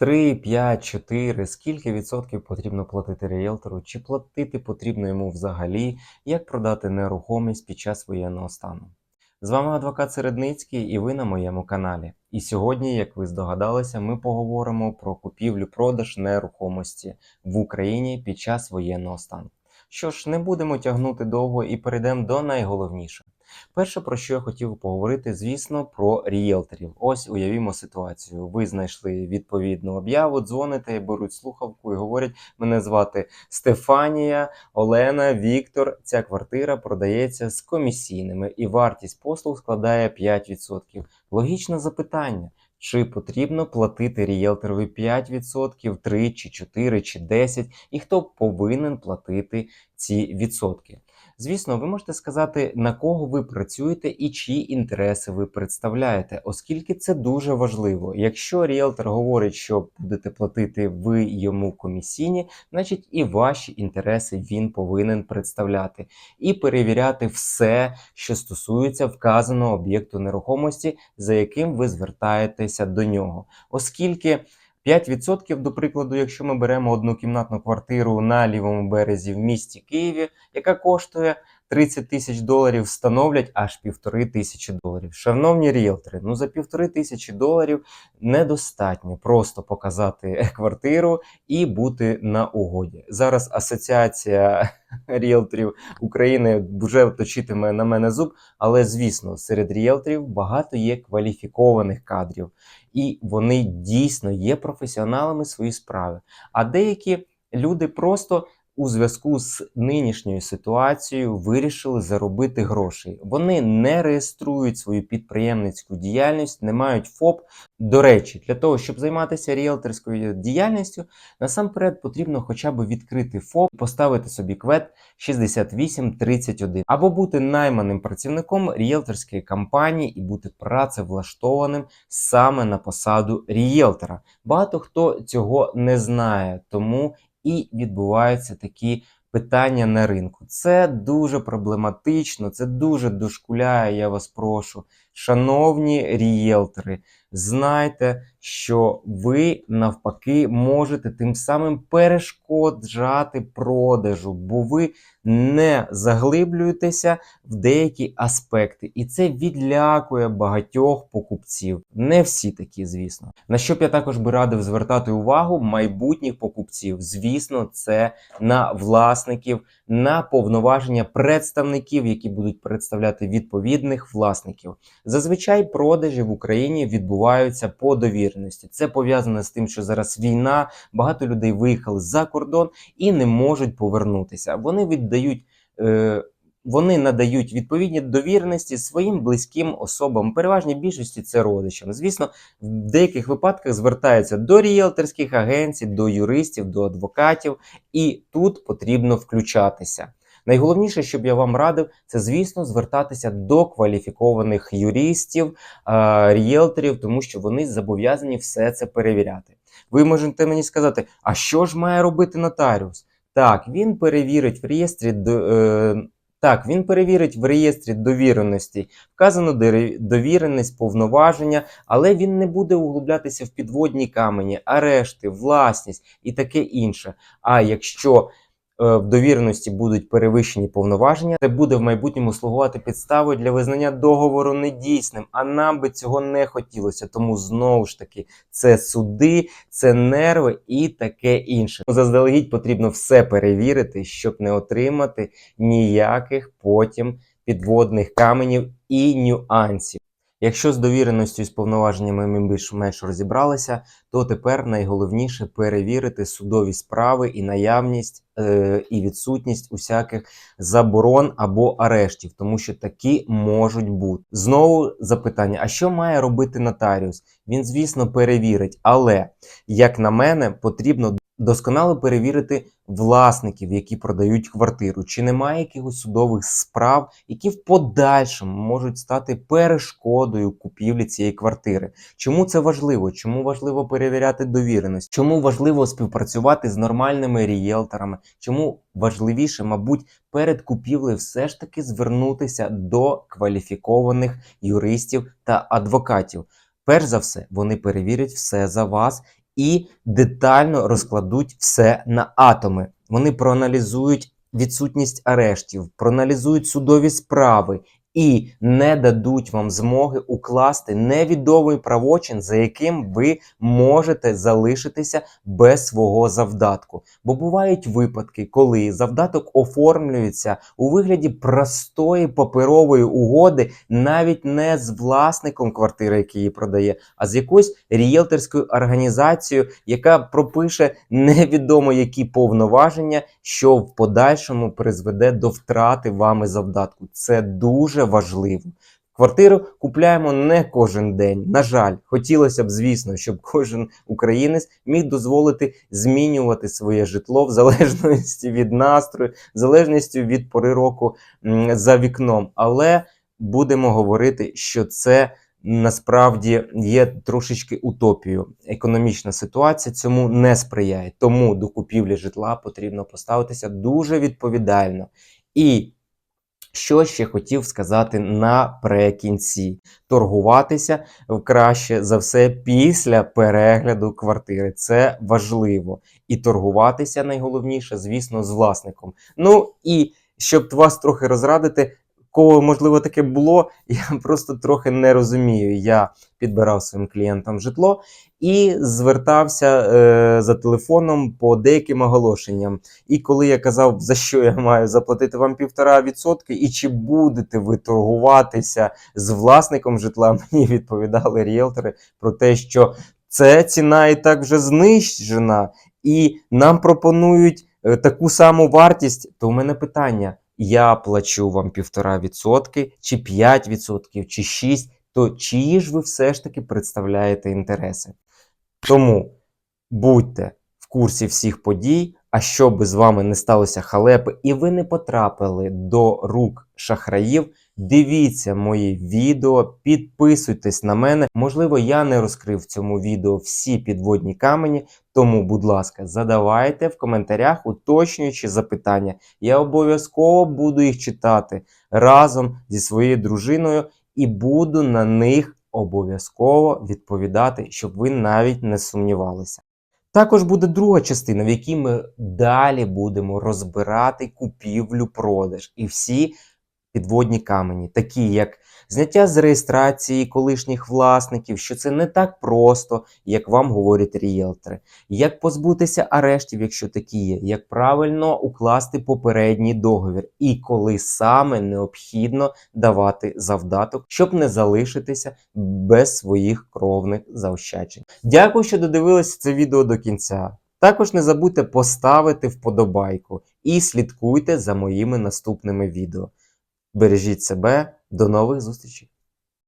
3, 5, 4, скільки відсотків потрібно платити ріелтору, чи платити потрібно йому взагалі, як продати нерухомість під час воєнного стану. З вами адвокат Середницький і ви на моєму каналі. І сьогодні, як ви здогадалися, ми поговоримо про купівлю-продаж нерухомості в Україні під час воєнного стану. Що ж, не будемо тягнути довго і перейдемо до найголовнішого. Перше, про що я хотів поговорити, звісно, про ріелторів. Ось уявімо ситуацію. Ви знайшли відповідну об'яву, дзвоните, беруть слухавку і говорять: мене звати Стефанія, Олена, Віктор. Ця квартира продається з комісійними, і вартість послуг складає 5%. Логічне запитання. Чи потрібно платити ріелторові 5%, 3 чи 4 чи 10, і хто повинен платити ці відсотки? Звісно, ви можете сказати, на кого ви працюєте і чиї інтереси ви представляєте, оскільки це дуже важливо. Якщо ріелтор говорить, що будете платити ви йому комісійні, значить і ваші інтереси він повинен представляти і перевіряти все, що стосується вказаного об'єкту нерухомості, за яким ви звертаєтеся до нього, оскільки. 5%, до прикладу, якщо ми беремо однокімнатну квартиру на лівому березі в місті Києві, яка коштує 30 тисяч доларів, встановлять аж півтори тисячі доларів. Шановні ріелтори, ну за півтори тисячі доларів недостатньо просто показати квартиру і бути на угоді. Зараз асоціація ріелторів України вже точитиме на мене зуб, але звісно, серед ріелторів багато є кваліфікованих кадрів, і вони дійсно є професіоналами своєї справи. А деякі люди просто у зв'язку з нинішньою ситуацією вирішили заробити гроші. Вони не реєструють свою підприємницьку діяльність, не мають ФОП. До речі, для того, щоб займатися ріелторською діяльністю, насамперед потрібно хоча б відкрити ФОП, поставити собі квет 6831, або бути найманим працівником ріелторської компанії і бути працевлаштованим саме на посаду ріелтора. Багато хто цього не знає, тому і відбуваються такі питання на ринку. Це дуже проблематично, це дуже дошкуляє, я вас прошу. Шановні рієлтори, знайте, що ви навпаки можете тим самим перешкоджати продажу, бо ви не заглиблюєтеся в деякі аспекти, і це відлякує багатьох покупців. Не всі такі, звісно. На що б я також би радив звертати увагу майбутніх покупців. Звісно, це на власників, на повноваження представників, які будуть представляти відповідних власників. Зазвичай продажі в Україні відбуваються по довіреності. Це пов'язано з тим, що зараз війна, багато людей виїхали за кордон і не можуть повернутися. Вони віддають. Е, вони надають відповідні довіреності своїм близьким особам. Переважній більшості це родичам. Звісно, в деяких випадках звертаються до ріелторських агенцій, до юристів, до адвокатів, і тут потрібно включатися. Найголовніше, щоб я вам радив, це звісно звертатися до кваліфікованих юристів, ріелторів, тому що вони зобов'язані все це перевіряти. Ви можете мені сказати, а що ж має робити нотаріус? Так, він перевірить в реєстрі е, так, він перевірить в реєстрі довіреності, вказано довіреність, повноваження, але він не буде углублятися в підводні камені, арешти, власність і таке інше. А якщо в довіреності будуть перевищені повноваження, це буде в майбутньому слугувати підставою для визнання договору недійсним. А нам би цього не хотілося. Тому знову ж таки це суди, це нерви і таке інше. Заздалегідь потрібно все перевірити, щоб не отримати ніяких потім підводних каменів і нюансів. Якщо з довіреністю і з повноваженнями ми більш-менш розібралися, то тепер найголовніше перевірити судові справи і наявність е, і відсутність усяких заборон або арештів, тому що такі можуть бути. Знову запитання: а що має робити нотаріус? Він, звісно, перевірить, але як на мене, потрібно досконало перевірити власників, які продають квартиру, чи немає якихось судових справ, які в подальшому можуть стати перешкодою купівлі цієї квартири. Чому це важливо? Чому важливо перевіряти довіреність? Чому важливо співпрацювати з нормальними рієлторами? Чому важливіше, мабуть, перед купівлею все ж таки звернутися до кваліфікованих юристів та адвокатів? Перш за все, вони перевірять все за вас і детально розкладуть все на атоми. Вони проаналізують відсутність арештів, проаналізують судові справи і не дадуть вам змоги укласти невідомий правочин, за яким ви можете залишитися без свого завдатку. Бо бувають випадки, коли завдаток оформлюється у вигляді простої паперової угоди, навіть не з власником квартири, який її продає, а з якоюсь ріелторською організацією, яка пропише невідомо які повноваження, що в подальшому призведе до втрати вами завдатку. Це дуже важливо. Квартиру купляємо не кожен день. На жаль, хотілося б, звісно, щоб кожен українець міг дозволити змінювати своє житло в залежності від настрою, в залежності від пори року за вікном. Але будемо говорити, що це насправді є трошечки утопією. Економічна ситуація цьому не сприяє. Тому до купівлі житла потрібно поставитися дуже відповідально. І що ще хотів сказати наприкінці: торгуватися краще за все після перегляду квартири. Це важливо. І торгуватися найголовніше, звісно, з власником. Ну і щоб вас трохи розрадити, кого можливо таке було, я просто трохи не розумію. Я підбирав своїм клієнтам житло і звертався е, за телефоном по деяким оголошенням. І коли я казав, за що я маю заплатити вам півтора відсотки, і чи будете ви торгуватися з власником житла, мені відповідали ріелтори про те, що це ціна і так вже знищена, і нам пропонують е, таку саму вартість. То у мене питання: я плачу вам півтора відсотки, чи 5 відсотків, чи 6, то чиї ж ви все ж таки представляєте інтереси? Тому будьте в курсі всіх подій, а щоб з вами не сталося халепи, і ви не потрапили до рук шахраїв. Дивіться мої відео, підписуйтесь на мене. Можливо, я не розкрив в цьому відео всі підводні камені, тому, будь ласка, задавайте в коментарях уточнюючі запитання. Я обов'язково буду їх читати разом зі своєю дружиною і буду на них обов'язково відповідати, щоб ви навіть не сумнівалися. Також буде друга частина, в якій ми далі будемо розбирати купівлю-продаж і всі підводні камені, такі як зняття з реєстрації колишніх власників, що це не так просто, як вам говорять ріелтори, як позбутися арештів, якщо такі є, як правильно укласти попередній договір, і коли саме необхідно давати завдаток, щоб не залишитися без своїх кровних заощаджень. Дякую, що додивилися це відео до кінця. Також не забудьте поставити вподобайку і слідкуйте за моїми наступними відео. Бережіть себе, до нових зустрічей!